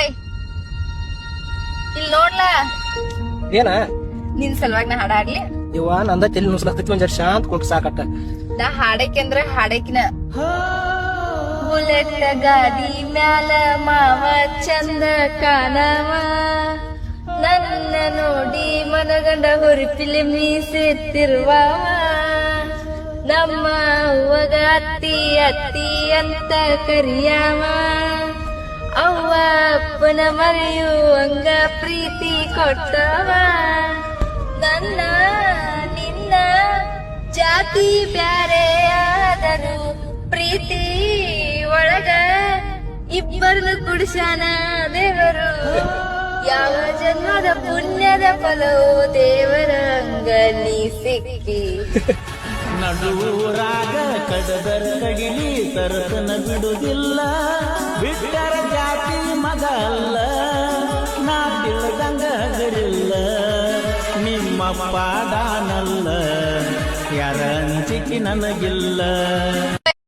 ಏಯ್, ಇಲ್ ನೋಡ್ಲಾ? ಏನ? ನಿನ್ ಸಲುವಾಗಿ ನಾ ಹಾಡ ಹಾಡ್ಲಿ? ಇವ ನಂದ ತಲೆ ನುಸ್ಲತ್ತೈತಿ ಒಂದ್ ಜರ ಶಾಂತ ಕುಂಟ್ ಸಾಕಟ್ಟ. ನಾ ಹಾಡಕ್ಕೆ ಅಂದ್ರ ಹಾಡಕಿನ. ಬುಲೆಟ್ ಗಾಡಿ ಮ್ಯಾಲ ಮಾವ ಚಂದ ಕಾಣವ. ನನ್ನ ನೋಡಿ ಮನಗಂಡ ಹುರಿಪಿಲಿ ಫಿಲಿಂ ಮೀಸೆತ್ತಿರುವವ. ನಮ್ಮ ಅವ್ವಗ ಅತ್ತಿ ಅತ್ತಿ ಅಂತ ಕರಿಯವ. ಅಪ್ಪನ ಮರೆಯು ಹಂಗ ಪ್ರೀತಿ ಕೊಟ್ಟವ. ನನ್ನ, ನಿನ್ನ ಜಾತಿ ಬ್ಯಾರೆ ಆದರು ಪ್ರೀತಿ ಒಳಗ ಇಬ್ಬರನ್ನು ಕುಡಿಸಾನ ದೇವರು. ಯಾವ ಜನ್ಮದ ಪುಣ್ಯದ ಫಲವು ದೇವರ ಅಂಗಲಿ ಸಿಕ್ಕಿ. ನಡುವರಾಗ ಕಡದರ ಕಡಿಲಿ ತರತನ ಬಿಡುದಿಲ್ಲ. ಬಿಟ್ಟರ ಜಾತಿ ಮಗ ಅಲ್ಲ ನಾ ತಿಳಿದಂಗ ಹಗರಿಲ್ಲ ನಿಮ್ಮ ಪಾದಾನಲ್ಲ ಯಾರ ಅಂಚಿಕೆ ನನಗಿಲ್ಲ.